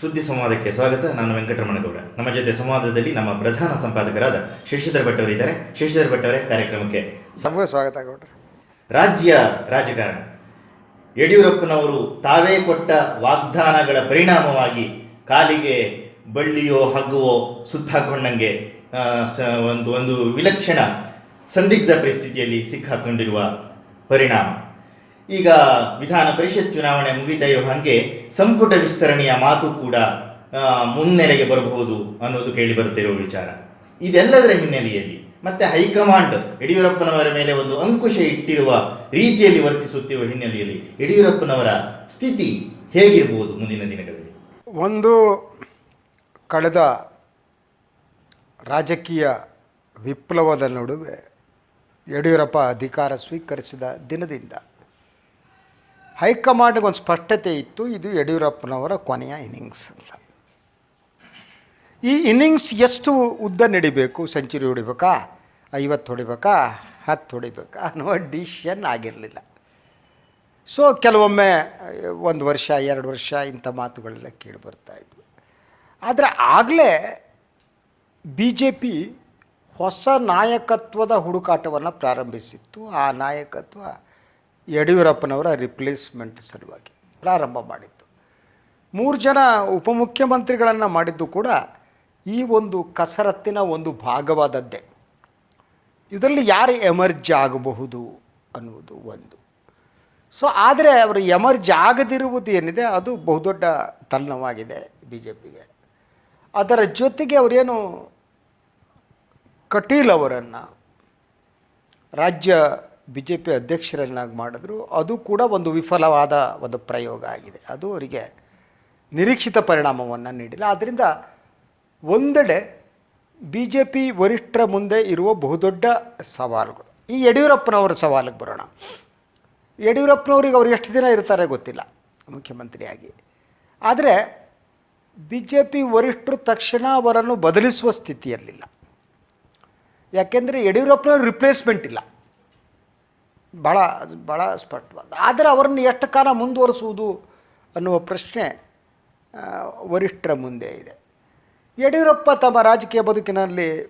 ಸುದ್ದಿ ಸಂವಾದಕ್ಕೆ ಸ್ವಾಗತ. ನಾನು ವೆಂಕಟರಮಣಗೌಡ. ನಮ್ಮ ಜೊತೆ ಸಂವಾದದಲ್ಲಿ ನಮ್ಮ ಪ್ರಧಾನ ಸಂಪಾದಕರಾದ ಶಶಿಧರ್ ಭಟ್ ಅವರಿದ್ದಾರೆ ಶಶಿಧರ್ ಭಟ್ ಅವರೇ ಕಾರ್ಯಕ್ರಮಕ್ಕೆ ಸಭೆ ಸ್ವಾಗತ ಗೌಡ್ರೆ. ರಾಜ್ಯ ರಾಜಕಾರಣ. ಯಡಿಯೂರಪ್ಪನವರು ತಾವೇ ಕೊಟ್ಟ ವಾಗ್ದಾನಗಳ ಪರಿಣಾಮವಾಗಿ ಕಾಲಿಗೆ ಬಳ್ಳಿಯೋ ಹಗ್ಗವೋ ಸುತ್ತಾಕೊಂಡಂಗೆ ಸ- ಒಂದು ಒಂದು ವಿಲಕ್ಷಣ ಸಂದಿಗ್ಧ ಪರಿಸ್ಥಿತಿಯಲ್ಲಿ ಸಿಕ್ಕಾಕೊಂಡಿರುವ ಪರಿಣಾಮ. ಈಗ ವಿಧಾನ ಪರಿಷತ್ ಚುನಾವಣೆ ಮುಗಿದೆಯೋ ಹಾಗೆ ಸಂಪುಟ ವಿಸ್ತರಣೆಯ ಮಾತು ಕೂಡ ಮುನ್ನೆಲೆಗೆ ಬರಬಹುದು ಅನ್ನೋದು ಕೇಳಿ ಬರುತ್ತಿರುವ ವಿಚಾರ. ಇದೆಲ್ಲದರ ಹಿನ್ನೆಲೆಯಲ್ಲಿ ಮತ್ತೆ ಹೈಕಮಾಂಡ್ ಯಡಿಯೂರಪ್ಪನವರ ಮೇಲೆ ಒಂದು ಅಂಕುಶ ಇಟ್ಟಿರುವ ರೀತಿಯಲ್ಲಿ ವರ್ತಿಸುತ್ತಿರುವ ಹಿನ್ನೆಲೆಯಲ್ಲಿ ಯಡಿಯೂರಪ್ಪನವರ ಸ್ಥಿತಿ ಹೇಗಿರಬಹುದು ಮುಂದಿನ ದಿನಗಳಲ್ಲಿ? ಒಂದು ಕಳೆದ ರಾಜಕೀಯ ವಿಪ್ಲವದ ನಡುವೆ ಯಡಿಯೂರಪ್ಪ ಅಧಿಕಾರ ಸ್ವೀಕರಿಸಿದ ದಿನದಿಂದ ಹೈಕಮಾಂಡ್ಗೆ ಒಂದು ಸ್ಪಷ್ಟತೆ ಇತ್ತು, ಇದು ಯಡಿಯೂರಪ್ಪನವರ ಕೊನೆಯ ಇನ್ನಿಂಗ್ಸ್ ಅಂತ. ಈ ಇನ್ನಿಂಗ್ಸ್ ಎಷ್ಟು ಉದ್ದ ನಡಿಬೇಕು, ಸೆಂಚುರಿ ಹೊಡಿಬೇಕಾ, ಐವತ್ತು ಹೊಡಿಬೇಕಾ, ಹತ್ತು ಹೊಡಿಬೇಕಾ ಅನ್ನುವ ಡಿಸಿಷನ್ ಆಗಿರಲಿಲ್ಲ. ಸೊ ಕೆಲವೊಮ್ಮೆ, ಒಂದು ವರ್ಷ, ಎರಡು ವರ್ಷ ಇಂಥ ಮಾತುಗಳೆಲ್ಲ ಕೇಳಿ ಬರ್ತಾ ಇದ್ವು. ಆದರೆ ಆಗಲೇ ಬಿ ಜೆ ಪಿ ಹೊಸ ನಾಯಕತ್ವದ ಹುಡುಕಾಟವನ್ನು ಪ್ರಾರಂಭಿಸಿತ್ತು. ಆ ನಾಯಕತ್ವ ಯಡಿಯೂರಪ್ಪನವರ ರಿಪ್ಲೇಸ್ಮೆಂಟ್ ಸಲುವಾಗಿ ಪ್ರಾರಂಭ ಮಾಡಿತ್ತು. ಮೂರು ಜನ ಉಪಮುಖ್ಯಮಂತ್ರಿಗಳನ್ನು ಮಾಡಿದ್ದು ಕೂಡ ಈ ಒಂದು ಕಸರತ್ತಿನ ಒಂದು ಭಾಗವಾದದ್ದೇ. ಇದರಲ್ಲಿ ಯಾರು ಎಮರ್ಜ್ ಆಗಬಹುದು ಅನ್ನುವುದು ಒಂದು. ಸೊ ಆದರೆ ಅವರು ಎಮರ್ಜ್ ಆಗದಿರುವುದು ಏನಿದೆ, ಅದು ಬಹುದೊಡ್ಡ ತಲ್ಲವಾಗಿದೆ ಬಿ ಜೆ ಪಿಗೆ ಅದರ ಜೊತೆಗೆ ಅವರೇನು ಕಟೀಲ್ ಅವರನ್ನು ರಾಜ್ಯ ಬಿ ಜೆ ಪಿ ಅಧ್ಯಕ್ಷರನ್ನಾಗಿ ಮಾಡಿದ್ರು, ಅದು ಕೂಡ ಒಂದು ವಿಫಲವಾದ ಒಂದು ಪ್ರಯೋಗ ಆಗಿದೆ. ಅದು ಅವರಿಗೆ ನಿರೀಕ್ಷಿತ ಪರಿಣಾಮವನ್ನು ನೀಡಿಲ್ಲ. ಆದ್ದರಿಂದ ಒಂದೆಡೆ ಬಿ ಜೆ ಪಿ ವರಿಷ್ಠರ ಮುಂದೆ ಇರುವ ಬಹುದೊಡ್ಡ ಸವಾಲುಗಳು. ಈ ಯಡಿಯೂರಪ್ಪನವರ ಸವಾಲಿಗೆ ಬರೋಣ. ಯಡಿಯೂರಪ್ಪನವ್ರಿಗೆ ಅವ್ರು ಎಷ್ಟು ದಿನ ಇರ್ತಾರೆ ಗೊತ್ತಿಲ್ಲ, ಮುಖ್ಯಮಂತ್ರಿಯಾಗಿ. ಆದರೆ ಬಿ ಜೆ ಪಿ ವರಿಷ್ಠರು ತಕ್ಷಣ ಅವರನ್ನು ಬದಲಿಸುವ ಸ್ಥಿತಿಯಲ್ಲಿಲ್ಲ. ಯಾಕೆಂದರೆ ಯಡಿಯೂರಪ್ಪನವ್ರ ರಿಪ್ಲೇಸ್ಮೆಂಟ್ ಇಲ್ಲ. ಭಾಳ ಭಾಳ ಸ್ಪಷ್ಟವಾದ. ಆದರೆ ಅವರನ್ನು ಎಷ್ಟು ಕಾಲ ಮುಂದುವರಿಸುವುದು ಅನ್ನುವ ಪ್ರಶ್ನೆ ವರಿಷ್ಠರ ಮುಂದೆ ಇದೆ. ಯಡಿಯೂರಪ್ಪ ತಮ್ಮ ರಾಜಕೀಯ ಬದುಕಿನಲ್ಲಿ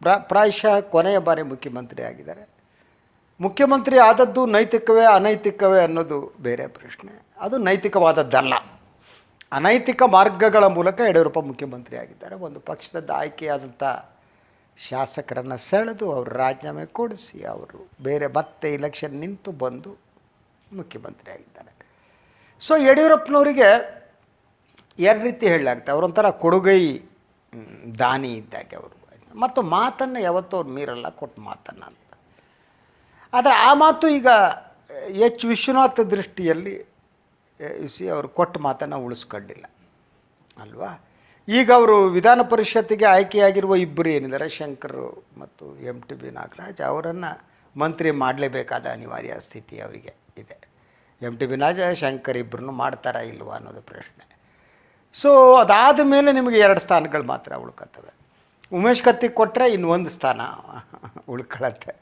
ಪ್ರಾ, ಪ್ರಾಯಶಃ ಕೊನೆಯ ಬಾರಿ ಮುಖ್ಯಮಂತ್ರಿ ಆಗಿದ್ದಾರೆ. ಮುಖ್ಯಮಂತ್ರಿ ಆದದ್ದು ನೈತಿಕವೇ, ಅನೈತಿಕವೇ ಅನ್ನೋದು ಬೇರೆ ಪ್ರಶ್ನೆ. ಅದು ನೈತಿಕವಾದದ್ದಲ್ಲ. ಅನೈತಿಕ ಮಾರ್ಗಗಳ ಮೂಲಕ ಯಡಿಯೂರಪ್ಪ ಮುಖ್ಯಮಂತ್ರಿ ಆಗಿದ್ದಾರೆ. ಒಂದು ಪಕ್ಷದ ಆಯ್ಕೆಯಾದಂಥ ಶಾಸಕರನ್ನು ಸೆಳೆದು ಅವರು ರಾಜೀನಾಮೆ ಕೊಡಿಸಿ ಅವರು ಬೇರೆ ಮತ್ತೆ ಇಲೆಕ್ಷನ್ ನಿಂತು ಬಂದು ಮುಖ್ಯಮಂತ್ರಿ ಆಗಿದ್ದಾರೆ. ಸೊ ಯಡಿಯೂರಪ್ಪನವರಿಗೆ ಎರಡು ರೀತಿ ಹೇಳಲಾಗುತ್ತೆ. ಅವರೊಂಥರ ಕೊಡುಗೈ ದಾನಿ ಇದ್ದಾಗೆ ಅವರು. ಮತ್ತು ಮಾತನ್ನು ಯಾವತ್ತೂ ಅವ್ರು ಮೀರಲ್ಲ, ಕೊಟ್ಟು ಮಾತನ್ನು ಅಂತ. ಆದರೆ ಆ ಮಾತು ಈಗ ಎಚ್ ವಿಶ್ವನಾಥ ದೃಷ್ಟಿಯಲ್ಲಿ ಸಿ ಅವರು ಕೊಟ್ಟ ಮಾತನ್ನು ಉಳಿಸ್ಕೊಂಡಿಲ್ಲ. ಅಲ್ವಾ? ಈಗ ಅವರು ವಿಧಾನ ಪರಿಷತ್ತಿಗೆ ಆಯ್ಕೆಯಾಗಿರುವ ಇಬ್ಬರು ಏನಿದ್ದಾರೆ? ಶಂಕರ್ ಮತ್ತು ಎಂ ಟಿ ಬಿ ನಾಗರಾಜ್ ಅವರನ್ನು ಮಂತ್ರಿ ಮಾಡಲೇಬೇಕಾದ ಅನಿವಾರ್ಯ ಸ್ಥಿತಿ ಅವರಿಗೆ ಇದೆ. ಎಂ ಟಿ ಬಿ ನಾಜ ಶಂಕರ್ ಇಬ್ಬರನ್ನು ಮಾಡ್ತಾರಾ ಇಲ್ವಾ ಅನ್ನೋದು ಪ್ರಶ್ನೆ. ಸೊ ಅದಾದ ಮೇಲೆ ನಿಮಗೆ ಎರಡು ಸ್ಥಾನಗಳು ಮಾತ್ರ ಉಳ್ಕತ್ತವೆ. ಉಮೇಶ್ ಕತ್ತಿ ಕೊಟ್ಟರೆ ಇನ್ನೊಂದು ಸ್ಥಾನ ಉಳ್ಕೊಳ್ಳುತ್ತೆ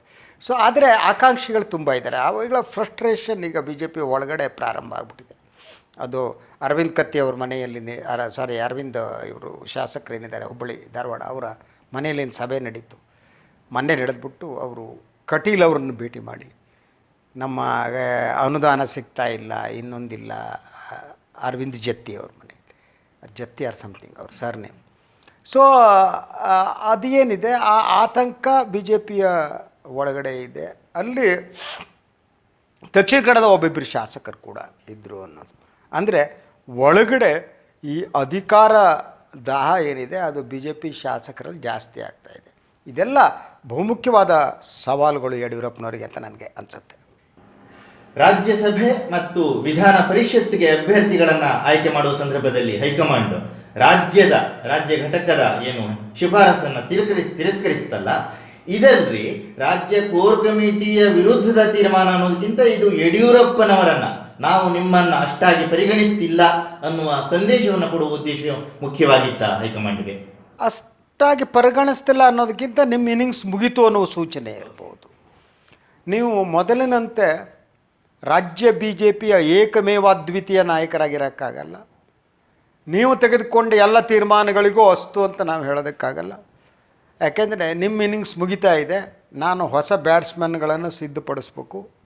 ಸೊ ಆದರೆ ಆಕಾಂಕ್ಷಿಗಳು ತುಂಬ ಇದ್ದಾರೆ. ಅವುಗಳ ಫ್ರಸ್ಟ್ರೇಷನ್ ಈಗ ಬಿ ಜೆ ಪಿ ಒಳಗಡೆ ಪ್ರಾರಂಭ ಆಗಿಬಿಟ್ಟಿದೆ. ಅದು ಅರವಿಂದ್ ಕತ್ತಿ ಅವ್ರ ಮನೆಯಲ್ಲಿ ಅರ ಸಾರಿ ಅರವಿಂದ್ ಇವರು ಶಾಸಕರೇನಿದ್ದಾರೆ, ಹುಬ್ಬಳ್ಳಿ, ಧಾರವಾಡ ಅವರ ಮನೆಯಲ್ಲಿ ಸಭೆ ನಡೀತು. ಮೊನ್ನೆ ನಡೆದ್ಬಿಟ್ಟು ಅವರು ಕಟೀಲ್ ಅವರನ್ನು ಭೇಟಿ ಮಾಡಿ, ನಮ್ಮ ಅನುದಾನ ಸಿಗ್ತಾ ಇಲ್ಲ, ಇನ್ನೊಂದಿಲ್ಲ, ಅರವಿಂದ್ ಜತ್ತಿ ಅವ್ರ ಮನೆಯಲ್ಲಿ. ಜತ್ತಿ ಆರ್ ಸಮಥಿಂಗ್ ಅವ್ರ ಸರ್ನೇಮ್ ಸೊ ಅದೇನಿದೆ, ಆ ಆತಂಕ ಬಿ ಜೆ ಪಿಯ ಒಳಗಡೆ ಇದೆ. ಅಲ್ಲಿ ದಕ್ಷಿಣ ಕನ್ನಡದ ಒಬ್ಬಿಬ್ಬರು ಶಾಸಕರು ಕೂಡ ಇದ್ದರು ಅನ್ನೋದು. ಅಂದರೆ ಒಳಗಡೆ ಈ ಅಧಿಕಾರ ದಾಹ ಏನಿದೆ, ಅದು ಬಿ ಜೆ ಪಿ ಶಾಸಕರಲ್ಲಿ ಜಾಸ್ತಿ ಆಗ್ತಾ ಇದೆ. ಇದೆಲ್ಲ ಬಹುಮುಖ್ಯವಾದ ಸವಾಲುಗಳು ಯಡಿಯೂರಪ್ಪನವರಿಗೆ ಅಂತ ನನಗೆ ಅನಿಸುತ್ತೆ. ರಾಜ್ಯಸಭೆ ಮತ್ತು ವಿಧಾನ ಪರಿಷತ್ಗೆ ಅಭ್ಯರ್ಥಿಗಳನ್ನು ಆಯ್ಕೆ ಮಾಡುವ ಸಂದರ್ಭದಲ್ಲಿ ಹೈಕಮಾಂಡ್ ರಾಜ್ಯದ, ರಾಜ್ಯ ಘಟಕದ ಏನು ಶಿಫಾರಸನ್ನು ತಿರಸ್ಕರಿಸ್ ತಿರಸ್ಕರಿಸುತ್ತಲ್ಲ ಇದಲ್ರಿ ರಾಜ್ಯ ಕೋರ್ ಕಮಿಟಿಯ ವಿರುದ್ಧದ ತೀರ್ಮಾನ ಅನ್ನೋದಕ್ಕಿಂತ ಇದು ಯಡಿಯೂರಪ್ಪನವರನ್ನ ನಾವು ನಿಮ್ಮನ್ನು ಅಷ್ಟಾಗಿ ಪರಿಗಣಿಸ್ತಿಲ್ಲ ಅನ್ನುವ ಸಂದೇಶವನ್ನು ಕೊಡುವ ಉದ್ದೇಶ ಮುಖ್ಯವಾಗಿತ್ತ ಹೈಕಮಾಂಡ್ಗೆ. ಅಷ್ಟಾಗಿ ಪರಿಗಣಿಸ್ತಿಲ್ಲ ಅನ್ನೋದಕ್ಕಿಂತ ನಿಮ್ಮ ಇನ್ನಿಂಗ್ಸ್ ಮುಗಿತು ಅನ್ನುವ ಸೂಚನೆ ಇರ್ಬೋದು. ನೀವು ಮೊದಲಿನಂತೆ ರಾಜ್ಯ ಬಿ ಜೆ ಪಿಯ ಏಕಮೇವ ಏಕಮೇವಾದ್ವಿತೀಯ ನಾಯಕರಾಗಿರೋಕ್ಕಾಗಲ್ಲ. ನೀವು ತೆಗೆದುಕೊಂಡ ಎಲ್ಲ ತೀರ್ಮಾನಗಳಿಗೂ ಅಸ್ತು ಅಂತ ನಾವು ಹೇಳೋದಕ್ಕಾಗಲ್ಲ. ಯಾಕೆಂದರೆ ನಿಮ್ಮ ಇನ್ನಿಂಗ್ಸ್ ಮುಗಿತಾ ಇದೆ. ನಾನು ಹೊಸ ಬ್ಯಾಟ್ಸ್ಮನ್ಗಳನ್ನು ಸಿದ್ಧಪಡಿಸ್ಬೇಕು.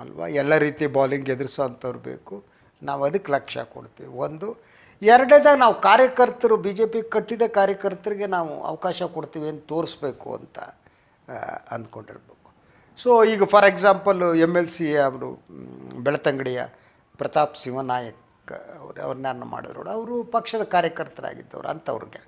ಅಲ್ವಾ? ಎಲ್ಲ ರೀತಿ ಬಾಲಿಂಗ್ ಎದುರಿಸೋ ಅಂಥವ್ರು ಬೇಕು. ನಾವು ಅದಕ್ಕೆ ಲಕ್ಷ್ಯ ಕೊಡ್ತೀವಿ. ಒಂದು, ಎರಡನೇದಾಗ ನಾವು ಕಾರ್ಯಕರ್ತರು ಬಿ ಜೆ ಪಿ ಕಟ್ಟಿದ ಕಾರ್ಯಕರ್ತರಿಗೆ ನಾವು ಅವಕಾಶ ಕೊಡ್ತೀವಿ ಅಂತ ತೋರಿಸ್ಬೇಕು ಅಂತ ಅಂದ್ಕೊಂಡಿರ್ಬೇಕು. ಸೊ ಈಗ for example M L C ಅವರು ಬೆಳತಂಗಡಿಯ ಪ್ರತಾಪ್ ನಾಯಕ್ ಅವರು, ಅವ್ರನ್ನ ಮಾಡಿದ್ರು ಅವರು ಪಕ್ಷದ ಕಾರ್ಯಕರ್ತರಾಗಿದ್ದವ್ರು ಅಂಥವ್ರಿಗೆ.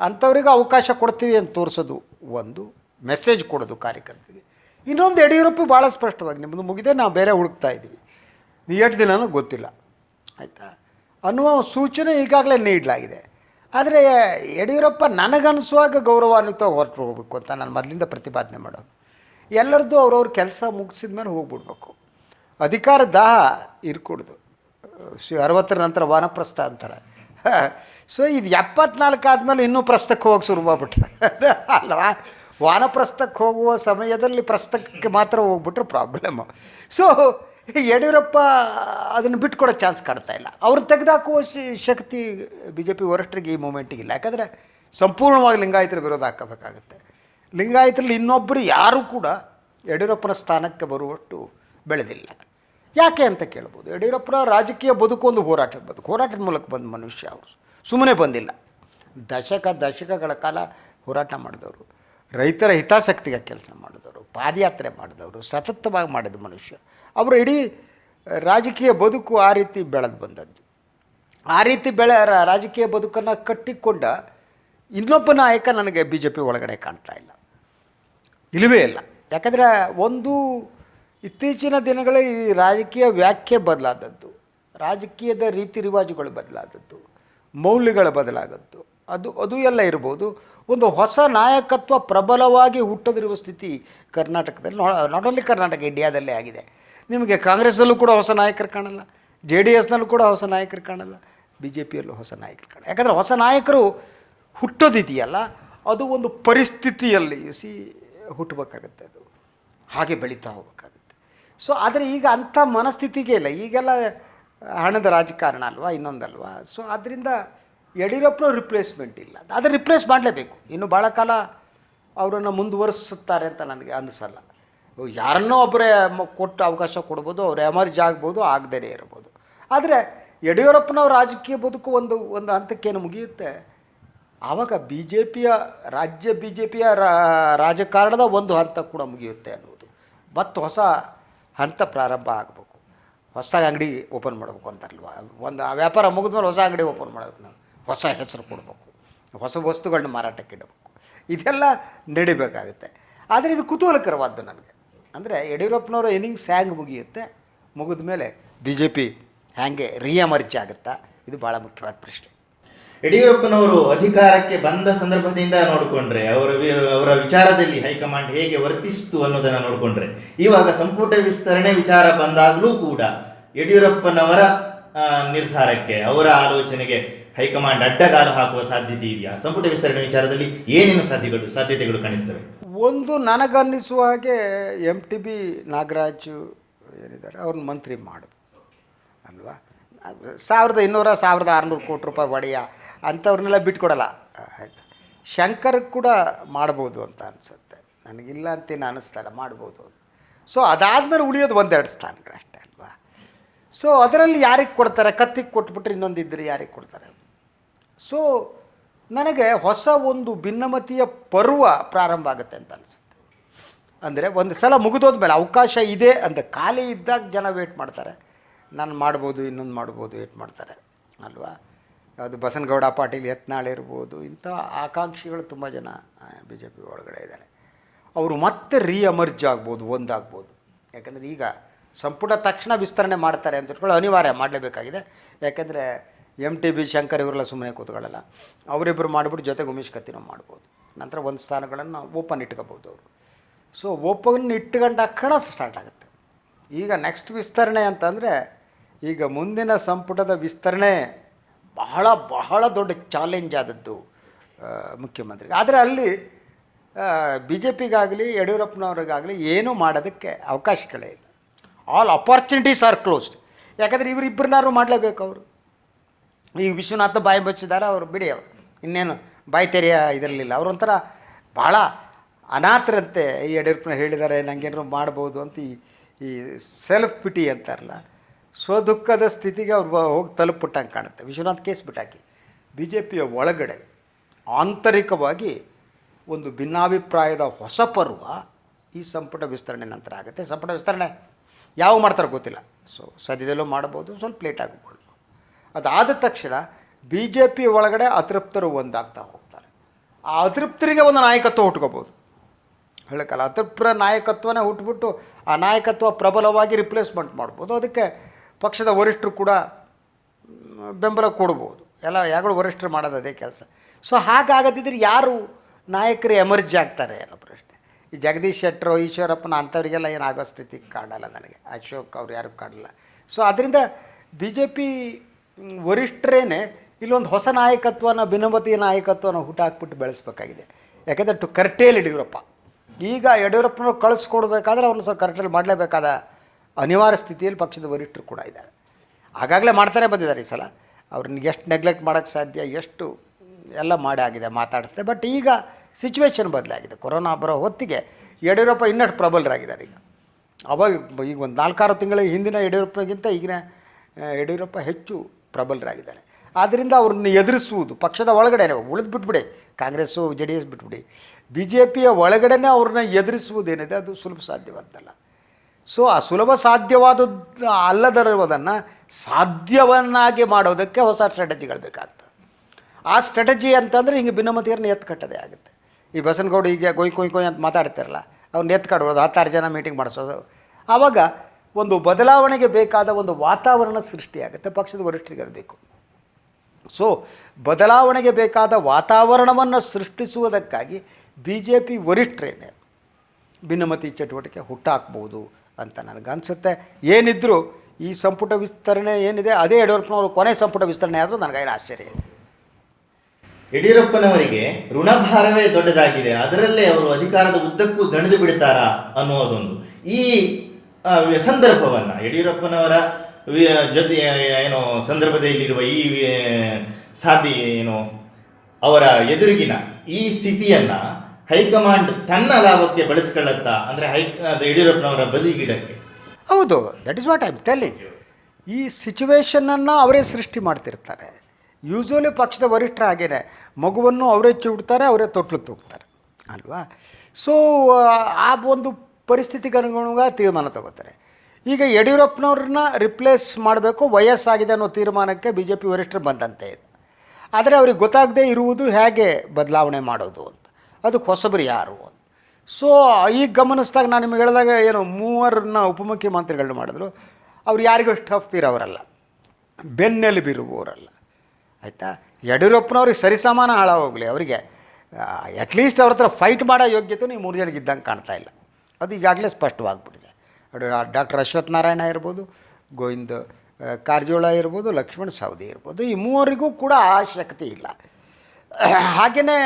ಅಂಥವ್ರಿಗೆ ಅವಕಾಶ ಕೊಡ್ತೀವಿ ಅಂತ ತೋರಿಸೋದು ಒಂದು ಮೆಸೇಜ್ ಕೊಡೋದು ಕಾರ್ಯಕರ್ತರಿಗೆ. ಇನ್ನೊಂದು ಯಡಿಯೂರಪ್ಪ ಭಾಳ ಸ್ಪಷ್ಟವಾಗಿ ನಿಮ್ಮದು ಮುಗಿದೆ ನಾವು ಬೇರೆ ಹುಡುಕ್ತಾ ಇದ್ದೀವಿ. ಎಷ್ಟು ದಿನನೂ ಗೊತ್ತಿಲ್ಲ. ಆಯಿತಾ? ಅನ್ನುವ ಸೂಚನೆ ಈಗಾಗಲೇ ನೀಡಲಾಗಿದೆ. ಆದರೆ ಯಡಿಯೂರಪ್ಪ ನನಗನ್ನಿಸುವಾಗ ಗೌರವಾನ್ವಿತ ಹೊರಟು ಹೋಗಬೇಕು ಅಂತ ನಾನು ಮೊದಲಿಂದ ಪ್ರತಿಪಾದನೆ ಮಾಡೋದು. ಎಲ್ಲರದ್ದು ಅವ್ರವ್ರ ಕೆಲಸ ಮುಗಿಸಿದ ಮೇಲೆ ಹೋಗ್ಬಿಡ್ಬೇಕು. ಅಧಿಕಾರ ದಾಹ ಇರ್ಕೊಡ್ದು. ಶ್ರೀ ಅರವತ್ತರ ನಂತರ ವಾನಪ್ರಸ್ಥ ಅಂತಾರೆ. ಸೊ ಇದು ಎಪ್ಪತ್ನಾಲ್ಕು ಆದಮೇಲೆ ಇನ್ನೂ ಪ್ರಸ್ತಕ್ಕೆ ಹೋಗಿ ಶುರು ಮಾಡ್ಬಿಟ್ರೆ. ಅಲ್ವಾ ವಾನಪ್ರಸ್ಥಕ್ಕೆ ಹೋಗುವ ಸಮಯದಲ್ಲಿ ಪ್ರಸ್ತಕ್ಕೆ ಮಾತ್ರ ಹೋಗ್ಬಿಟ್ರೆ ಪ್ರಾಬ್ಲಮ್ಮು ಸೊ ಯಡಿಯೂರಪ್ಪ ಅದನ್ನು ಬಿಟ್ಕೊಡೋ ಚಾನ್ಸ್ ಕಾಣ್ತಾ ಇಲ್ಲ. ಅವ್ರು ತೆಗೆದಾಕುವ ಶಕ್ತಿ ಬಿ ಜೆ ಪಿ ವರಿಷ್ಠರಿಗೆ ಈ ಮೂಮೆಂಟಿಗಿಲ್ಲ ಯಾಕಂದರೆ ಸಂಪೂರ್ಣವಾಗಿ ಲಿಂಗಾಯತರ ವಿರೋಧ ಹಾಕಬೇಕಾಗತ್ತೆ. ಲಿಂಗಾಯತರಲ್ಲಿ ಇನ್ನೊಬ್ಬರು ಯಾರೂ ಕೂಡ ಯಡಿಯೂರಪ್ಪನ ಸ್ಥಾನಕ್ಕೆ ಬರುವಷ್ಟು ಬೆಳೆದಿಲ್ಲ. ಯಾಕೆ ಅಂತ ಕೇಳ್ಬೋದು. ಯಡಿಯೂರಪ್ಪನ ರಾಜಕೀಯ ಬದುಕು ಒಂದು ಹೋರಾಟದ ಬದುಕು. ಹೋರಾಟದ ಮೂಲಕ ಬಂದ ಮನುಷ್ಯ ಅವರು. ಸುಮ್ಮನೆ ಬಂದಿಲ್ಲ. ದಶಕ ದಶಕಗಳ ಕಾಲ ಹೋರಾಟ ಮಾಡಿದವರು. ರೈತರ ಹಿತಾಸಕ್ತಿಗೆ ಕೆಲಸ ಮಾಡಿದವರು, ಪಾದಯಾತ್ರೆ ಮಾಡಿದವರು, ಸತತವಾಗಿ ಮಾಡಿದ ಮನುಷ್ಯ. ಅವರು ಇಡೀ ರಾಜಕೀಯ ಬದುಕು ಆ ರೀತಿ ಬೆಳೆದು ಬಂದದ್ದು. ಆ ರೀತಿ ಬೆಳೆ ರಾಜಕೀಯ ಬದುಕನ್ನು ಕಟ್ಟಿಕೊಂಡ ಇನ್ನೊಬ್ಬ ನಾಯಕ ನನಗೆ ಬಿ ಜೆ ಪಿ ಒಳಗಡೆ ಕಾಣ್ತಾ ಇಲ್ಲ. ಇಲ್ಲವೇ ಇಲ್ಲ. ಯಾಕಂದರೆ ಒಂದು ಇತ್ತೀಚಿನ ದಿನಗಳಲ್ಲಿ ಈ ರಾಜಕೀಯ ವ್ಯಾಖ್ಯೆ ಬದಲಾದದ್ದು, ರಾಜಕೀಯದ ರೀತಿ ರಿವಾಜುಗಳು ಬದಲಾದದ್ದು, ಮೌಲ್ಯಗಳು ಬದಲಾಗದ್ದು. ಅದು ಅದು ಎಲ್ಲ ಇರ್ಬೋದು. ಒಂದು ಹೊಸ ನಾಯಕತ್ವ ಪ್ರಬಲವಾಗಿ ಹುಟ್ಟದಿರುವ ಸ್ಥಿತಿ ಕರ್ನಾಟಕದಲ್ಲಿ ನಾಟ್ ಓನ್ಲಿ ಕರ್ನಾಟಕ ಇಂಡಿಯಾದಲ್ಲೇ ಆಗಿದೆ. ನಿಮಗೆ ಕಾಂಗ್ರೆಸ್ಸಲ್ಲೂ ಕೂಡ ಹೊಸ ನಾಯಕರು ಕಾಣಲ್ಲ, ಜೆ ಡಿ ಎಸ್ನಲ್ಲೂ ಕೂಡ ಹೊಸ ನಾಯಕರು ಕಾಣಲ್ಲ ಬಿ ಜೆ ಪಿಯಲ್ಲೂ ಹೊಸ ನಾಯಕರು ಕಾಣ ಯಾಕಂದರೆ ಹೊಸ ನಾಯಕರು ಹುಟ್ಟೋದಿದೆಯಲ್ಲ, ಅದು ಒಂದು ಪರಿಸ್ಥಿತಿಯಲ್ಲಿ ಸಿ ಹುಟ್ಟಬೇಕಾಗತ್ತೆ ಅದು. ಹಾಗೆ ಬೆಳೀತಾ ಹೋಗಬೇಕಾಗುತ್ತೆ. ಸೊ ಆದರೆ ಈಗ ಅಂಥ ಮನಸ್ಥಿತಿಗೆ ಇಲ್ಲ. ಈಗೆಲ್ಲ ಹಣದ ರಾಜಕಾರಣ ಅಲ್ವಾ, ಇನ್ನೊಂದಲ್ವಾ? ಸೊ ಅದರಿಂದ ಯಡಿಯೂರಪ್ಪನ ರಿಪ್ಲೇಸ್ಮೆಂಟ್ ಇಲ್ಲ. ಅದು ರಿಪ್ಲೇಸ್ ಮಾಡಲೇಬೇಕು. ಇನ್ನು ಭಾಳ ಕಾಲ ಅವರನ್ನು ಮುಂದುವರಿಸುತ್ತಾರೆ ಅಂತ ನನಗೆ ಅನಿಸಲ್ಲ. ಯಾರನ್ನೋ ಒಬ್ಬರೇ ಕೊಟ್ಟು ಅವಕಾಶ ಕೊಡ್ಬೋದು, ಅವ್ರು ಎಮರ್ಜ್ ಆಗ್ಬೋದು ಆಗದೇ ಇರ್ಬೋದು. ಆದರೆ ಯಡಿಯೂರಪ್ಪನವ್ರ ರಾಜಕೀಯ ಬದುಕು ಒಂದು ಒಂದು ಹಂತಕ್ಕೇನು ಮುಗಿಯುತ್ತೆ? ಆವಾಗ ಬಿ ಜೆ ಪಿಯ ರಾಜ್ಯ ಬಿ ಜೆ ಪಿಯ ರಾಜಕಾರಣದ ಒಂದು ಹಂತ ಕೂಡ ಮುಗಿಯುತ್ತೆ ಅನ್ನೋದು ಮತ್ತು ಹೊಸ ಹಂತ ಪ್ರಾರಂಭ ಆಗಬೇಕು. ಹೊಸ ಅಂಗಡಿ ಓಪನ್ ಮಾಡಬೇಕು ಅಂತಾರಲ್ವ? ಒಂದು ಆ ವ್ಯಾಪಾರ ಮುಗಿದ್ಮೇಲೆ ಹೊಸ ಅಂಗಡಿ ಓಪನ್ ಮಾಡಬೇಕು ನಾವು ಹೊಸ ಹೆಸರು ಕೊಡಬೇಕು, ಹೊಸ ವಸ್ತುಗಳನ್ನ ಮಾರಾಟಕ್ಕೆ ಇಡಬೇಕು. ಇದೆಲ್ಲ ನಡಿಬೇಕಾಗುತ್ತೆ. ಆದರೆ ಇದು ಕುತೂಹಲಕರವಾದ್ದು ನನಗೆ. ಅಂದರೆ ಯಡಿಯೂರಪ್ಪನವರ ಇನ್ನಿಂಗ್ಸ್ ಹ್ಯಾಂಗೆ ಮುಗಿಯುತ್ತೆ? ಮುಗಿದ ಮೇಲೆ ಬಿ ಜೆ ಪಿ ಹ್ಯಾಂಗೆ ರಿಯಮರ್ಜಿ ಆಗುತ್ತಾ? ಇದು ಭಾಳ ಮುಖ್ಯವಾದ ಪ್ರಶ್ನೆ. ಯಡಿಯೂರಪ್ಪನವರು ಅಧಿಕಾರಕ್ಕೆ ಬಂದ ಸಂದರ್ಭದಿಂದ ನೋಡಿಕೊಂಡ್ರೆ, ಅವರ ಅವರ ವಿಚಾರದಲ್ಲಿ ಹೈಕಮಾಂಡ್ ಹೇಗೆ ವರ್ತಿಸಿತು ಅನ್ನೋದನ್ನು ನೋಡಿಕೊಂಡ್ರೆ, ಇವಾಗ ಸಂಪುಟ ವಿಸ್ತರಣೆ ವಿಚಾರ ಬಂದಾಗಲೂ ಕೂಡ ಯಡಿಯೂರಪ್ಪನವರ ನಿರ್ಧಾರಕ್ಕೆ, ಅವರ ಆಲೋಚನೆಗೆ ಹೈಕಮಾಂಡ್ ಅಡ್ಡಗಾಲು ಹಾಕುವ ಸಾಧ್ಯತೆ ಇದೆಯಾ? ಸಂಪುಟ ವಿಸ್ತರಣೆ ವಿಚಾರದಲ್ಲಿ ಏನೇನು ಸಾಧ್ಯಗಳು ಸಾಧ್ಯತೆಗಳು ಕಾಣಿಸ್ತವೆ? ಒಂದು ನನಗನ್ನಿಸುವ ಹಾಗೆ ಎಂ ಟಿ ಬಿ ನಾಗರಾಜು ಏನಿದ್ದಾರೆ, ಅವ್ರನ್ನ ಮಂತ್ರಿ ಮಾಡು. ಅಲ್ವಾ? ಸಾವಿರದ ಇನ್ನೂರ ಸಾವಿರದ ಆರುನೂರು ಕೋಟಿ ರೂಪಾಯಿ ಒಡೆಯ ಅಂಥವ್ರನ್ನೆಲ್ಲ ಬಿಟ್ಕೊಡಲ್ಲ. ಆಯ್ತು. ಶಂಕರ್ ಕೂಡ ಮಾಡ್ಬೋದು ಅಂತ ಅನಿಸುತ್ತೆ. ನನಗಿಲ್ಲ ಅಂತೇನು ಅನ್ನಿಸ್ತಲ್ಲ ಮಾಡ್ಬೋದು. ಸೊ ಅದಾದಮೇಲೆ ಉಳಿಯೋದು ಒಂದೆರಡು ಸ್ಥಾನಗಳಷ್ಟೇ ಅಲ್ವಾ? ಸೊ ಅದರಲ್ಲಿ ಯಾರಿಗೆ ಕೊಡ್ತಾರೆ? ಕತ್ತಿಗೆ ಕೊಟ್ಬಿಟ್ರೆ ಇನ್ನೊಂದು ಇದ್ದರೆ ಯಾರಿಗೆ ಕೊಡ್ತಾರೆ? ಸೊ ನನಗೆ ಹೊಸ ಒಂದು ಭಿನ್ನಮತೀಯ ಪರ್ವ ಪ್ರಾರಂಭ ಆಗುತ್ತೆ ಅಂತ ಅನಿಸುತ್ತೆ. ಅಂದರೆ ಒಂದು ಸಲ ಮುಗಿದೋದ್ಮೇಲೆ ಅವಕಾಶ ಇದೆ ಅಂತ ಖಾಲಿ ಇದ್ದಾಗ ಜನ ವೇಟ್ ಮಾಡ್ತಾರೆ. ನಾನು ಮಾಡ್ಬೋದು, ಇನ್ನೊಂದು ಮಾಡ್ಬೋದು ವೇಟ್ ಮಾಡ್ತಾರೆ. ಅಲ್ವಾ? ಯಾವುದು ಬಸನಗೌಡ ಪಾಟೀಲ್ ಯತ್ನಾಳ್ ಇರ್ಬೋದು, ಇಂಥ ಆಕಾಂಕ್ಷಿಗಳು ತುಂಬ ಜನ ಬಿ ಜೆ ಪಿ ಒಳಗಡೆ ಇದ್ದಾರೆ. ಅವರು ಮತ್ತೆ ರೀಅಮರ್ಜ್ ಆಗ್ಬೋದು, ಒಂದಾಗ್ಬೋದು. ಯಾಕಂದರೆ ಈಗ ಸಂಪುಟ ತಕ್ಷಣ ವಿಸ್ತರಣೆ ಮಾಡ್ತಾರೆ ಅಂತ ಅನಿವಾರ್ಯ, ಮಾಡಲೇಬೇಕಾಗಿದೆ. ಯಾಕೆಂದರೆ ಎಂ ಟಿ ಬಿ ಶಂಕರ್ ಇವರೆಲ್ಲ ಸುಮ್ಮನೆ ಕೂತ್ಕೊಳ್ಳಲ್ಲ. ಅವರಿಬ್ಬರು ಮಾಡಿಬಿಟ್ಟು ಜೊತೆಗೆ ಉಮೇಶ್ ಕತ್ತಿನೋ ಮಾಡ್ಬೋದು. ನಂತರ ಒಂದು ಸ್ಥಾನಗಳನ್ನು ಓಪನ್ ಇಟ್ಕೋಬೋದು ಅವರು. ಸೊ ಓಪನ್ ಇಟ್ಕೊಂಡ ಕಣ ಸ್ಟಾರ್ಟ್ ಆಗುತ್ತೆ. ಈಗ ನೆಕ್ಸ್ಟ್ ವಿಸ್ತರಣೆ ಅಂತಂದರೆ, ಈಗ ಮುಂದಿನ ಸಂಪುಟದ ವಿಸ್ತರಣೆ ಬಹಳ ಬಹಳ ದೊಡ್ಡ ಚಾಲೆಂಜ್ ಆದದ್ದು ಮುಖ್ಯಮಂತ್ರಿಗೆ. ಆದರೆ ಅಲ್ಲಿ ಬಿ ಜೆ ಪಿಗಾಗಲಿ ಯಡಿಯೂರಪ್ಪನವ್ರಿಗಾಗಲಿ ಏನೂ ಮಾಡೋದಕ್ಕೆ ಅವಕಾಶಗಳೇ ಇಲ್ಲ. ಆಲ್ ಅಪಾರ್ಚುನಿಟೀಸ್ ಆರ್ ಕ್ಲೋಸ್ಡ್ ಯಾಕಂದರೆ ಇವರಿಬ್ಬರನ್ನಾರು ಮಾಡಲೇಬೇಕು ಅವರು. ಈಗ ವಿಶ್ವನಾಥ ಬಾಯಿ ಬಚ್ಚಿದ್ದಾರೆ, ಅವರು ಬಿಡಿ ಅವರು. ಇನ್ನೇನು ಬಾಯಿ ತೆರೆಯ ಇದಿರಲಿಲ್ಲ. ಅವರೊಂಥರ ಭಾಳ ಅನಾಥರಂತೆ ಈ ಯಡಿಯೂರಪ್ಪನ ಹೇಳಿದ್ದಾರೆ ನನಗೇನಾದ್ರು ಮಾಡ್ಬೋದು ಅಂತ ಈ ಈ ಸೆಲ್ಫ್ ಪಿಟಿ ಅಂತಾರಲ್ಲ. ಸ್ವದುಃಖದ ಸ್ಥಿತಿಗೆ ಅವ್ರು ಹೋಗಿ ತಲುಪಿಬಿಟ್ಟಂಗೆ ಕಾಣುತ್ತೆ. ವಿಶ್ವನಾಥ್ ಕೇಸ್ ಬಿಟ್ಟಾಕಿ. ಬಿ ಜೆ ಪಿಯ ಒಳಗಡೆ ಆಂತರಿಕವಾಗಿ ಒಂದು ಭಿನ್ನಾಭಿಪ್ರಾಯದ ಹೊಸ ಪರ್ವ ಈ ಸಂಪುಟ ವಿಸ್ತರಣೆ ನಂತರ ಆಗುತ್ತೆ. ಸಂಪುಟ ವಿಸ್ತರಣೆ ಯಾವ ಮಾಡ್ತಾರೋ ಗೊತ್ತಿಲ್ಲ. ಸೊ, ಸದ್ಯದಲ್ಲೂ ಮಾಡ್ಬೋದು. ಸ್ವಲ್ಪ ಲೇಟ್ ಆಗ್ಬೋದು ಅದಾದ ತಕ್ಷಣ ಬಿ ಜೆ ಪಿ ಒಳಗಡೆ ಅತೃಪ್ತರು ಒಂದಾಗ್ತಾ ಹೋಗ್ತಾರೆ. ಆ ಅತೃಪ್ತರಿಗೆ ಒಂದು ನಾಯಕತ್ವ ಹುಟ್ಕೋಬೋದು ಹೇಳಕ್ಕಲ್ಲ ಅತೃಪ್ತರ ನಾಯಕತ್ವನೇ ಹುಟ್ಬಿಟ್ಟು ಆ ನಾಯಕತ್ವ ಪ್ರಬಲವಾಗಿ ರಿಪ್ಲೇಸ್ಮೆಂಟ್ ಮಾಡ್ಬೋದು. ಅದಕ್ಕೆ ಪಕ್ಷದ ವರಿಷ್ಠರು ಕೂಡ ಬೆಂಬಲ ಕೊಡ್ಬೋದು. ಎಲ್ಲ ಯಾಗಳು ವರಿಷ್ಠರು ಮಾಡೋದು ಅದೇ ಕೆಲಸ. ಸೊ ಹಾಗಾಗದಿದ್ರೆ ಯಾರು ನಾಯಕರು ಎಮರ್ಜಿ ಆಗ್ತಾರೆ ಅನ್ನೋ ಪ್ರಶ್ನೆ. ಈ ಜಗದೀಶ್ ಶೆಟ್ಟರು, ಈಶ್ವರಪ್ಪನ ಅಂಥವ್ರಿಗೆಲ್ಲ ಏನಾಗೋ ಸ್ಥಿತಿ ಕಾಣಲ್ಲ ನನಗೆ. ಅಶೋಕ್ ಅವ್ರು ಯಾರು ಕಾಣಲ್ಲ. ಸೊ ಅದರಿಂದ ಬಿ ಜೆ ಪಿ ವರಿಷ್ಠರೇನೆ ಇಲ್ಲೊಂದು ಹೊಸ ನಾಯಕತ್ವನ ಭಿನ್ನಮತೀಯ ನಾಯಕತ್ವನ ಹುಟ್ಟಾಕ್ಬಿಟ್ಟು ಬೆಳೆಸ್ಬೇಕಾಗಿದೆ. ಯಾಕೆಂದರೆ ಟು ಕರ್ಟೇಲ್ ಯಡಿಯೂರಪ್ಪ. ಈಗ ಯಡಿಯೂರಪ್ಪನವ್ರು ಕಳಿಸ್ಕೊಡ್ಬೇಕಾದ್ರೆ ಅವ್ರನ್ನ ಸ್ವಲ್ಪ ಕರ್ಟೇಲ್ ಮಾಡಲೇಬೇಕಾದ ಅನಿವಾರ್ಯ ಸ್ಥಿತಿಯಲ್ಲಿ ಪಕ್ಷದ ವರಿಷ್ಠರು ಕೂಡ ಇದ್ದಾರೆ. ಆಗಾಗಲೇ ಮಾಡ್ತಾನೆ ಬಂದಿದ್ದಾರೆ ಈ ಸಲ. ಅವ್ರನ್ನ ಎಷ್ಟು ನೆಗ್ಲೆಕ್ಟ್ ಮಾಡೋಕ್ಕೆ ಸಾಧ್ಯ, ಎಷ್ಟು ಎಲ್ಲ ಮಾಡಿ ಆಗಿದೆ ಮಾತಾಡಿಸ್ದೆ. ಬಟ್ ಈಗ ಸಿಚುವೇಶನ್ ಬದಲಾಗಿದೆ. ಕೊರೋನಾ ಬರೋ ಹೊತ್ತಿಗೆ ಯಡಿಯೂರಪ್ಪ ಇನ್ನಷ್ಟು ಪ್ರಬಲರಾಗಿದ್ದಾರೆ ಈಗ. ಅವಾಗ ಈಗ ಒಂದು ನಾಲ್ಕಾರು ತಿಂಗಳ ಹಿಂದಿನ ಯಡಿಯೂರಪ್ಪನಿಗಿಂತ ಈಗಿನ ಯಡಿಯೂರಪ್ಪ ಹೆಚ್ಚು ಪ್ರಬಲರಾಗಿದ್ದಾರೆ. ಆದ್ದರಿಂದ ಅವ್ರನ್ನ ಎದುರಿಸುವುದು ಪಕ್ಷದ ಒಳಗಡೆನೆ ಉಳಿದು ಬಿಟ್ಬಿಡಿ ಕಾಂಗ್ರೆಸ್ಸು ಜೆ ಡಿ ಎಸ್ ಬಿಟ್ಬಿಡಿ. ಬಿ ಜೆ ಪಿಯ ಒಳಗಡೆನೇ ಅವ್ರನ್ನ ಎದುರಿಸುವುದೇನಿದೆ, ಅದು ಸುಲಭ ಸಾಧ್ಯವಾದ್ದಲ್ಲ ಸೊ ಆ ಸುಲಭ ಸಾಧ್ಯವಾದದ್ದು, ಅಲ್ಲದರುವುದನ್ನು ಸಾಧ್ಯವನ್ನಾಗಿ ಮಾಡೋದಕ್ಕೆ ಹೊಸ ಸ್ಟ್ರಾಟಜಿಗಳು ಬೇಕಾಗ್ತದೆ ಆ ಸ್ಟ್ರಾಟಜಿ ಅಂತಂದರೆ ಹಿಂಗೆ ಭಿನ್ನಮತಿಯರನ್ನ ಎತ್ತು ಕಟ್ಟೋದೇ ಆಗುತ್ತೆ. ಈ ಬಸನಗೌಡ ಈಗ ಕೊಯ್ ಕೊಯ್ ಕೊಯ್ ಅಂತ ಮಾತಾಡ್ತಿರಲ್ಲ, ಅವ್ರನ್ನ ಎತ್ತು ಕಟ್ಬೋದು ಹತ್ತಾರು ಜನ ಮೀಟಿಂಗ್ ಮಾಡಿಸೋದು. ಆವಾಗ ಒಂದು ಬದಲಾವಣೆಗೆ ಬೇಕಾದ ಒಂದು ವಾತಾವರಣ ಸೃಷ್ಟಿಯಾಗುತ್ತೆ, ಪಕ್ಷದ ವರಿಷ್ಠರಿಗೆ ಬೇಕು. ಸೊ ಬದಲಾವಣೆಗೆ ಬೇಕಾದ ವಾತಾವರಣವನ್ನು ಸೃಷ್ಟಿಸುವುದಕ್ಕಾಗಿ ಬಿ ಜೆ ಪಿ ವರಿಷ್ಠರೇನೆ. ಭಿನ್ನಮತಿ ಚಟುವಟಿಕೆ ಹುಟ್ಟಾಕ್ಬೋದು ಅಂತ ನನಗನ್ಸುತ್ತೆ. ಏನಿದ್ದರೂ ಈ ಸಂಪುಟ ವಿಸ್ತರಣೆ ಏನಿದೆ, ಅದೇ ಯಡಿಯೂರಪ್ಪನವರು ಕೊನೆ ಸಂಪುಟ ವಿಸ್ತರಣೆ ಆದರೂ ನನಗೇನು ಆಶ್ಚರ್ಯ ಯಡಿಯೂರಪ್ಪನವರಿಗೆ ಋಣಭಾರವೇ ದೊಡ್ಡದಾಗಿದೆ. ಅದರಲ್ಲೇ ಅವರು ಅಧಿಕಾರದ ಉದ್ದಕ್ಕೂ ದಣಿದು ಬಿಡ್ತಾರಾ ಅನ್ನೋದೊಂದು. ಈ ಸಂದರ್ಭವನ್ನ, ಯಡಿಯೂರಪ್ಪನವರ ಜೊತೆ ಏನು, ಸಂದರ್ಭದಲ್ಲಿರುವ ಈ ಸಾಧಿ ಏನು, ಅವರ ಎದುರಿಗಿನ ಈ ಸ್ಥಿತಿಯನ್ನು ಹೈಕಮಾಂಡ್ ತನ್ನ ಲಾಭಕ್ಕೆ ಬಳಸ್ಕೊಳ್ಳತ್ತಾ, ಅಂದರೆ ಹೈ ಯಡಿಯೂರಪ್ಪನವರ ಬದಿಗಿಡಕ್ಕೆ ಹೌದು that is what I telling ಈ ಸಿಚುವೇಶನನ್ನು ಅವರೇ ಸೃಷ್ಟಿ ಮಾಡ್ತಿರ್ತಾರೆ. ಯೂಶ್ವಲಿ ಪಕ್ಷದ ವರಿಷ್ಠರ ಹಾಗೇನೆ, ಮಗುವನ್ನು ಅವರೇ ಚಿಡ್ತಾರೆ, ಅವರೇ ತೊಟ್ಲು ತೂಗ್ತಾರೆ. ಅಲ್ವಾ? ಸೊ ಆ ಒಂದು ಪರಿಸ್ಥಿತಿಗೆ ಅನುಗುಣವಾಗಿ ತೀರ್ಮಾನ ತಗೋತಾರೆ. ಈಗ ಯಡಿಯೂರಪ್ಪನವ್ರನ್ನ ರಿಪ್ಲೇಸ್ ಮಾಡಬೇಕು ವಯಸ್ಸಾಗಿದೆ ಅನ್ನೋ ತೀರ್ಮಾನಕ್ಕೆ ಬಿ ಜೆ ಪಿ ವರಿಷ್ಠರು ಬಂದಂತೆ. ಇದೆ ಆದರೆ ಅವ್ರಿಗೆ ಗೊತ್ತಾಗದೇ ಇರುವುದು ಹೇಗೆ ಬದಲಾವಣೆ ಮಾಡೋದು ಅಂತ. ಅದಕ್ಕೆ ಹೊಸಬರು ಯಾರು ಅಂತ. ಸೊ ಈಗ ಗಮನಿಸಿದಾಗ ನಾನು ನಿಮಗೆ ಹೇಳಿದಾಗ ಏನು ಮೂವರನ್ನ ಉಪಮುಖ್ಯಮಂತ್ರಿಗಳನ್ನ ಮಾಡಿದ್ರು. ಅವ್ರು ಯಾರಿಗೂ ಟಫ್ ಇರೋರಲ್ಲ ಬೆನ್ನೆಲುಬಿರುವವರಲ್ಲ ಆಯಿತಾ? ಯಡಿಯೂರಪ್ಪನವ್ರಿಗೆ ಸರಿಸಮಾನ ಹಾಳಾಗೋಗ್ಲಿ ಅವರಿಗೆ. ಅಟ್ಲೀಸ್ಟ್ ಅವ್ರ ಹತ್ರ ಫೈಟ್ ಮಾಡೋ ಯೋಗ್ಯತೆ ಈ ಮೂರು ಜನಕ್ಕೆ ಇದ್ದಂಗೆ ಕಾಣ್ತಾ ಇಲ್ಲ. ಅದು ಈಗಾಗಲೇ ಸ್ಪಷ್ಟವಾಗ್ಬಿಟ್ಟಿದೆ. ಡಾಕ್ಟರ್ ಅಶ್ವಥ್ ನಾರಾಯಣ ಇರ್ಬೋದು, ಗೋವಿಂದ ಕಾರಜೋಳ ಇರ್ಬೋದು, ಲಕ್ಷ್ಮಣ್ ಸವದಿ ಇರ್ಬೋದು, ಈ ಮೂವರಿಗೂ ಕೂಡ ಆ ಶಕ್ತಿ ಇಲ್ಲ. ಹಾಗೆಯೇ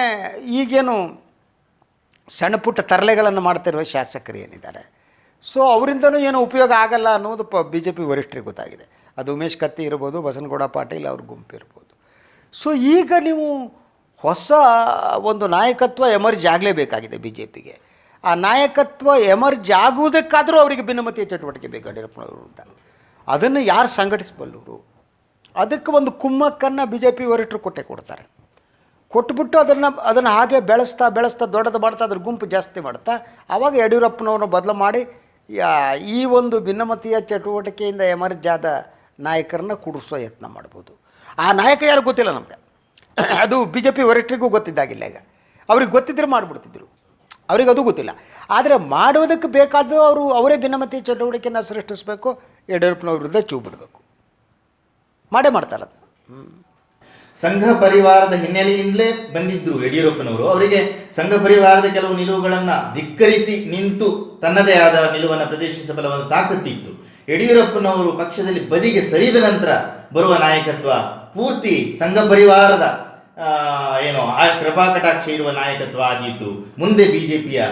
ಈಗೇನು ಸಣ್ಣ ಪುಟ್ಟ ತರಲೆಗಳನ್ನು ಮಾಡ್ತಿರುವ ಶಾಸಕರು ಏನಿದ್ದಾರೆ. ಸೊ ಅವರಿಂದನೂ ಏನು ಉಪಯೋಗ ಆಗಲ್ಲ ಅನ್ನೋದು ಪ ಬಿ ಜೆ ಪಿ ವರಿಷ್ಠರಿಗೆ ಗೊತ್ತಾಗಿದೆ. ಅದು ಉಮೇಶ್ ಕತ್ತಿ ಇರ್ಬೋದು, ಬಸನಗೌಡ ಪಾಟೀಲ್ ಅವ್ರ ಗುಂಪು ಇರ್ಬೋದು. ಸೊ ಈಗ ನೀವು ಹೊಸ ಒಂದು ನಾಯಕತ್ವ ಎಮರ್ಜ್ ಆಗಲೇಬೇಕಾಗಿದೆ ಬಿ ಜೆ ಪಿಗೆ ಆ ನಾಯಕತ್ವ ಎಮರ್ಜ್ ಆಗುವುದಕ್ಕಾದರೂ ಅವರಿಗೆ ಭಿನ್ನಮತೀಯ ಚಟುವಟಿಕೆ ಬೇಕು ಯಡಿಯೂರಪ್ಪನವರು ಅಂತ ಅದನ್ನು ಯಾರು ಸಂಘಟಿಸಬಲ್ಲರು? ಅದಕ್ಕೆ ಒಂದು ಕುಮ್ಮಕ್ಕನ್ನು ಬಿ ಜೆ ಪಿ ವರಿಷ್ಠರು ಕೊಟ್ಟೆ ಕೊಡ್ತಾರೆ. ಕೊಟ್ಬಿಟ್ಟು ಅದನ್ನು ಅದನ್ನು ಹಾಗೆ ಬೆಳೆಸ್ತಾ ಬೆಳೆಸ್ತಾ, ದೊಡ್ಡದು ಮಾಡ್ತಾ, ಅದ್ರ ಗುಂಪು ಜಾಸ್ತಿ ಮಾಡ್ತಾ, ಆವಾಗ ಯಡಿಯೂರಪ್ಪನವ್ರನ್ನ ಬದಲು ಮಾಡಿ ಈ ಒಂದು ಭಿನ್ನಮತೀಯ ಚಟುವಟಿಕೆಯಿಂದ ಎಮರ್ಜ್ ಆದ ನಾಯಕರನ್ನ ಕೂಡಿಸೋ ಯತ್ನ ಮಾಡ್ಬೋದು. ಆ ನಾಯಕ ಯಾರು ಗೊತ್ತಿಲ್ಲ ನಮಗೆ. ಅದು ಬಿ ಜೆ ಪಿ ವರಿಷ್ಠರಿಗೂ ಗೊತ್ತಿದ್ದಾಗಿಲ್ಲ ಈಗ. ಅವ್ರಿಗೆ ಗೊತ್ತಿದ್ರೆ ಮಾಡಿಬಿಡ್ತಿದ್ರು. ಅವ್ರಿಗೆ ಅದು ಗೊತ್ತಿಲ್ಲ. ಆದರೆ ಮಾಡುವುದಕ್ಕೆ ಬೇಕಾದ ಅವರು, ಅವರೇ ಭಿನ್ನಮತಿ ಚಟುವಟಿಕೆಯನ್ನು ಸೃಷ್ಟಿಸಬೇಕು ಯಡಿಯೂರಪ್ಪನವ್ರ ವಿರುದ್ಧ ಚೂ ಬಿಡಬೇಕು. ಮಾಡೇ ಮಾಡ್ತಾರೆ ಸಂಘ ಪರಿವಾರದ ಹಿನ್ನೆಲೆಯಿಂದಲೇ ಬಂದಿದ್ರು ಯಡಿಯೂರಪ್ಪನವರು. ಅವರಿಗೆ ಸಂಘ ಪರಿವಾರದ ಕೆಲವು ನಿಲುವುಗಳನ್ನು ಧಿಕ್ಕರಿಸಿ ನಿಂತು ತನ್ನದೇ ಆದ ನಿಲುವನ್ನು ಪ್ರದರ್ಶಿಸಬಲ್ಲ ಒಂದು ತಾಕತ್ತಿತ್ತು. ಯಡಿಯೂರಪ್ಪನವರು ಪಕ್ಷದಲ್ಲಿ ಬದಿಗೆ ಸರಿದ ನಂತರ ಬರುವ ನಾಯಕತ್ವ ಪೂರ್ತಿ ಸಂಘ ಪರಿವಾರದ ಏನು, ಆ ಕೃಪಾ ಕಟಾಕ್ಷ ಇರುವ ನಾಯಕತ್ವ ಆದೀತು ಮುಂದೆ ಬಿಜೆಪಿಯ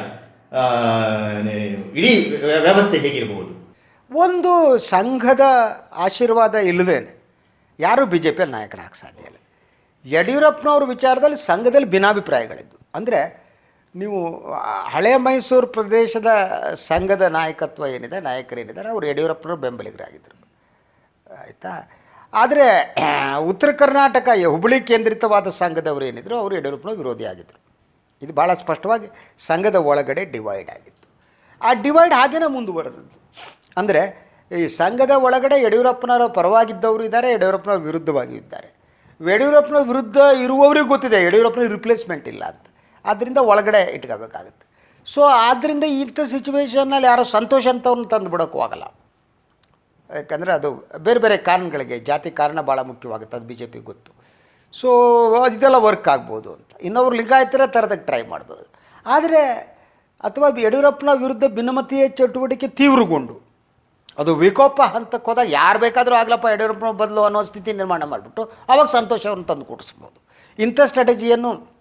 ಇಡೀ ವ್ಯವಸ್ಥೆ ಹೇಗಿರಬಹುದು? ಒಂದು ಸಂಘದ ಆಶೀರ್ವಾದ ಇಲ್ಲದೇನೆ ಯಾರೂ ಬಿ ಜೆ ಪಿಯಲ್ಲಿ ನಾಯಕರಾಗಕ್ಕೆ ಸಾಧ್ಯ ಇಲ್ಲ. ಯಡಿಯೂರಪ್ಪನವ್ರ ವಿಚಾರದಲ್ಲಿ ಸಂಘದಲ್ಲಿ ಭಿನ್ನಾಭಿಪ್ರಾಯಗಳಿದ್ದು. ಅಂದರೆ ನೀವು, ಹಳೆ ಮೈಸೂರು ಪ್ರದೇಶದ ಸಂಘದ ನಾಯಕತ್ವ ಏನಿದೆ, ನಾಯಕರೇನಿದ್ದಾರೆ, ಅವರು ಯಡಿಯೂರಪ್ಪನವ್ರ ಬೆಂಬಲಿಗರಾಗಿದ್ದರು ಆಯಿತಾ? ಆದರೆ, ಉತ್ತರ ಕರ್ನಾಟಕ ಹುಬ್ಬಳ್ಳಿ ಕೇಂದ್ರಿತವಾದ ಸಂಘದವರು ಏನಿದ್ರು ಅವರು ಯಡಿಯೂರಪ್ಪನ ವಿರೋಧಿ ಆಗಿದ್ದರು ಇದು ಭಾಳ ಸ್ಪಷ್ಟವಾಗಿ ಸಂಘದ ಒಳಗಡೆ ಡಿವೈಡ್ ಆಗಿತ್ತು. ಆ ಡಿವೈಡ್ ಹಾಗೇನೇ ಮುಂದುವರೆದದ್ದು. ಅಂದರೆ, ಈ ಸಂಘದ ಒಳಗಡೆ ಯಡಿಯೂರಪ್ಪನವರ ಪರವಾಗಿದ್ದವರು ಇದ್ದಾರೆ ಯಡಿಯೂರಪ್ಪನ ವಿರುದ್ಧವಾಗಿ ಇದ್ದಾರೆ. ಯಡಿಯೂರಪ್ಪನ ವಿರುದ್ಧ ಇರುವವರಿಗೆ ಗೊತ್ತಿದೆ, ಯಡಿಯೂರಪ್ಪನ ರಿಪ್ಲೇಸ್ಮೆಂಟ್ ಇಲ್ಲ ಅಂತ. ಆದ್ದರಿಂದ ಒಳಗಡೆ ಇಟ್ಕೋಬೇಕಾಗುತ್ತೆ. ಸೊ ಆದ್ದರಿಂದ ಇಂಥ ಸಿಚುವೇಶನ್ನಲ್ಲಿ ಯಾರೋ ಸಂತೋಷ ಅಂತವ್ರನ್ನ ತಂದು ಬಿಡೋಕ್ಕೂ ಆಗಲ್ಲ. ಯಾಕಂದರೆ ಅದು ಬೇರೆ ಬೇರೆ ಕಾರಣಗಳಿಗೆ, ಜಾತಿ ಕಾರಣ ಭಾಳ ಮುಖ್ಯವಾಗುತ್ತೆ, ಅದು ಬಿ ಜೆ ಪಿಗೆ ಗೊತ್ತು. ಸೊ ಇದೆಲ್ಲ ವರ್ಕ್ ಆಗ್ಬೋದು ಅಂತ. ಇನ್ನೊಬ್ರು ಲಿಂಗಾಯತರ ಥರದಕ್ಕೆ ಟ್ರೈ ಮಾಡ್ಬೋದು. ಆದರೆ, ಅಥವಾ ಯಡಿಯೂರಪ್ಪನ ವಿರುದ್ಧ ಭಿನ್ನಮತೀಯ ಚಟುವಟಿಕೆ ತೀವ್ರಗೊಂಡು, ಅದು ವಿಕೋಪ ಹಂತಕ್ಕೆ ಹೋದಾಗ ಯಾರು ಬೇಕಾದರೂ ಆಗ್ಲಪ್ಪ ಯಡಿಯೂರಪ್ಪನ ಬದಲು ಅನ್ನೋ ಸ್ಥಿತಿ ನಿರ್ಮಾಣ ಮಾಡಿಬಿಟ್ಟು, ಅವಾಗ ಸಂತೋಷವನ್ನು ತಂದು ಕೊಡಿಸ್ಬೋದು. ಇಂಥ ಸ್ಟ್ರಾಟಜಿಯನ್ನು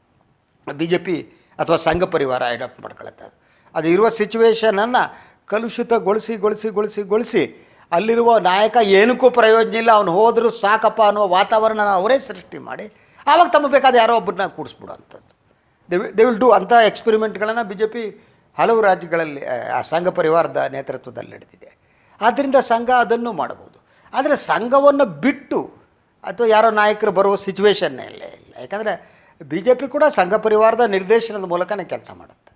ಬಿ ಜೆ ಪಿ ಅಥವಾ ಸಂಘ ಪರಿವಾರ ಅಡಾಪ್ಟ್ ಮಾಡ್ಕೊಳ್ತದೆ ಅದು ಇರುವ ಸಿಚುವೇಶನನ್ನು ಕಲುಷಿತಗೊಳಿಸಿ, ಗೊಳಿಸಿ ಗೊಳಿಸಿ ಗೊಳಿಸಿ ಅಲ್ಲಿರುವ ನಾಯಕ ಏನಕ್ಕೂ ಪ್ರಯೋಜನ ಇಲ್ಲ ಅವನು ಹೋದರೂ ಸಾಕಪ್ಪ ಅನ್ನೋ ವಾತಾವರಣ ಅವರೇ ಸೃಷ್ಟಿ ಮಾಡಿ ಆವಾಗ ತಮಗೆ ಬೇಕಾದ ಯಾರೋ ಒಬ್ಬರನ್ನ ಕೂಡಿಸ್ಬಿಡೋವಂಥದ್ದು. ದೇ ದೇ ವಿಲ್ ಡೂ ಅಂಥ ಎಕ್ಸ್ಪೆರಿಮೆಂಟ್ಗಳನ್ನು ಬಿ ಜೆ ಪಿ ಹಲವು ರಾಜ್ಯಗಳಲ್ಲಿ ಆ, ಆ ಸಂಘ ಪರಿವಾರದ ನೇತೃತ್ವದಲ್ಲಿ ನಡೆದಿದೆ. ಆದ್ದರಿಂದ ಸಂಘ ಅದನ್ನು ಮಾಡಬಹುದು. ಆದರೆ ಸಂಘವನ್ನು ಬಿಟ್ಟು ಅಥವಾ ಯಾರೋ ನಾಯಕರು ಬರುವ ಸಿಚುವೇಶನ್ನೇ ಇಲ್ಲ ಇಲ್ಲ. ಯಾಕಂದರೆ ಬಿ ಜೆ ಪಿ ಕೂಡ ಸಂಘ ಪರಿವಾರದ ನಿರ್ದೇಶನದ ಮೂಲಕನೇ ಕೆಲಸ ಮಾಡುತ್ತೆ.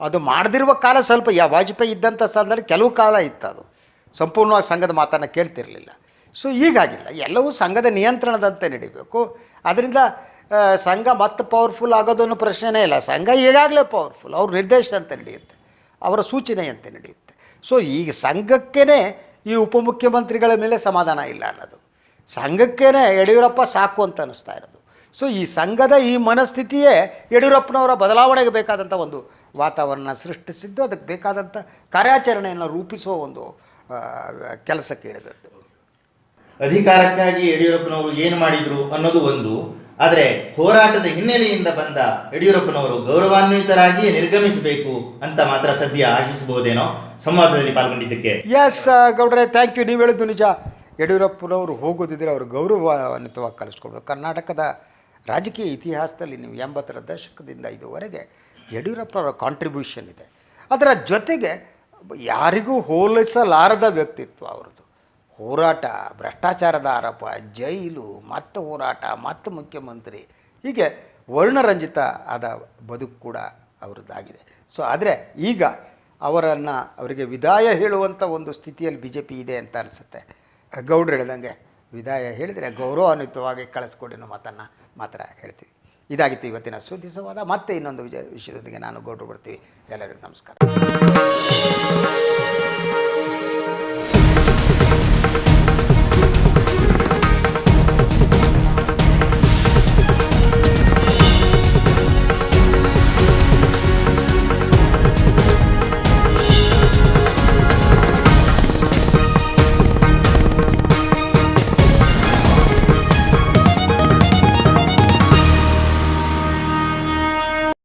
ಅದು ಮಾಡದಿರುವ ಕಾಲ ಸ್ವಲ್ಪ ಯಾ ವಾಜಪೇಯಿ ಇದ್ದಂಥ ಸಂದರ್ಭ ಕೆಲವು ಕಾಲ ಇತ್ತು ಅದು. ಸಂಪೂರ್ಣವಾಗಿ ಸಂಘದ ಮಾತನ್ನು ಕೇಳ್ತಿರಲಿಲ್ಲ. ಸೊ ಈಗಾಗಿಲ್ಲ ಎಲ್ಲವೂ ಸಂಘದ ನಿಯಂತ್ರಣದಂತೆ ನಡಿಬೇಕು. ಅದರಿಂದ ಸಂಘ ಮತ್ತೆ ಪವರ್ಫುಲ್ ಆಗೋದು ಅನ್ನೋ ಪ್ರಶ್ನೆನೇ ಇಲ್ಲ. ಸಂಘ ಈಗಾಗಲೇ ಪವರ್ಫುಲ್ ಅವ್ರ ನಿರ್ದೇಶನಂತೆ ನಡೆಯುತ್ತೆ. ಅವರ ಸೂಚನೆಯಂತೆ ನಡೆಯುತ್ತೆ. ಸೊ ಈಗ ಸಂಘಕ್ಕೇ ಈ ಉಪಮುಖ್ಯಮಂತ್ರಿಗಳ ಮೇಲೆ ಸಮಾಧಾನ ಇಲ್ಲ ಅನ್ನೋದು. ಸಂಘಕ್ಕೇ ಯಡಿಯೂರಪ್ಪ ಸಾಕು ಅಂತ ಅನ್ನಿಸ್ತಾ ಇರೋದು. ಸೊ ಈ ಸಂಘದ ಈ ಮನಸ್ಥಿತಿಯೇ ಯಡಿಯೂರಪ್ಪನವರ ಬದಲಾವಣೆಗೆ ಬೇಕಾದಂಥ ಒಂದು ವಾತಾವರಣ ಸೃಷ್ಟಿಸಿದ್ದು, ಅದಕ್ಕೆ ಬೇಕಾದಂಥ ಕಾರ್ಯಾಚರಣೆಯನ್ನು ರೂಪಿಸುವ ಒಂದು ಕೆಲಸಕ್ಕೆ ಇಳಿದದ್ದು. ಅಧಿಕಾರಕ್ಕಾಗಿ ಯಡಿಯೂರಪ್ಪನವರು ಏನು ಮಾಡಿದ್ರು ಅನ್ನೋದು ಒಂದು ಆದರೆ ಹೋರಾಟದ ಹಿನ್ನೆಲೆಯಿಂದ ಬಂದ ಯಡಿಯೂರಪ್ಪನವರು ಗೌರವಾನ್ವಿತರಾಗಿಯೇ ನಿರ್ಗಮಿಸಬೇಕು ಅಂತ ಮಾತ್ರ ಸದ್ಯ ಆಶಿಸಬಹುದೇನೋ ಸಂವಾದದಲ್ಲಿ ಪಾಲ್ಗೊಂಡಿದ್ದಕ್ಕೆ. ಎಸ್ ಗೌಡ್ರೆ ಥ್ಯಾಂಕ್ ಯು ನೀವು ಹೇಳಿದ್ದು ನಿಜ. ಯಡಿಯೂರಪ್ಪನವರು ಹೋಗೋದಿದ್ರೆ ಅವರು ಗೌರವಾನ್ವಿತವಾಗಿ ಕಲಿಸ್ಕೊಡ್ಬೇಕು ಕರ್ನಾಟಕದ ರಾಜಕೀಯ ಇತಿಹಾಸದಲ್ಲಿ ನೀವು ಎಂಬತ್ತರ ದಶಕದಿಂದ ಇದುವರೆಗೆ ಯಡಿಯೂರಪ್ಪನವರ ಕಾಂಟ್ರಿಬ್ಯೂಷನ್ ಇದೆ. ಅದರ ಜೊತೆಗೆ ಯಾರಿಗೂ ಹೋಲಿಸಲಾರದ ವ್ಯಕ್ತಿತ್ವ ಅವ್ರದ್ದು. ಹೋರಾಟ, ಭ್ರಷ್ಟಾಚಾರದ ಆರೋಪ, ಜೈಲು, ಮತ್ತು ಹೋರಾಟ, ಮತ್ತು ಮುಖ್ಯಮಂತ್ರಿ. ಹೀಗೆ ವರ್ಣರಂಜಿತ ಆದ ಬದುಕು ಕೂಡ ಅವರದ್ದಾಗಿದೆ. ಸೊ ಆದರೆ ಈಗ ಅವರನ್ನು ಅವರಿಗೆ ವಿದಾಯ ಹೇಳುವಂಥ ಒಂದು ಸ್ಥಿತಿಯಲ್ಲಿ ಬಿ ಜೆ ಪಿ ಇದೆ ಅಂತ ಅನಿಸುತ್ತೆ. ಗೌಡ್ರು ಹೇಳ್ದಂಗೆ, ವಿದಾಯ ಹೇಳಿದರೆ ಗೌರವಾನ್ವಿತವಾಗಿ ಕಳಿಸ್ಕೊಡಿ ಅನ್ನೋ ಮಾತನ್ನು ಮಾತ್ರ ಹೇಳ್ತೀವಿ. ಇದಾಗಿತ್ತು ಇವತ್ತಿನ ಸುದ್ದಿ ಸಂವಾದ ಮತ್ತೆ ಇನ್ನೊಂದು ವಿಜಯ ವಿಷಯದೊಂದಿಗೆ ನಾನು ಗೌಡ್ರು ಬರ್ತೀವಿ. ಎಲ್ಲರಿಗೂ ನಮಸ್ಕಾರ.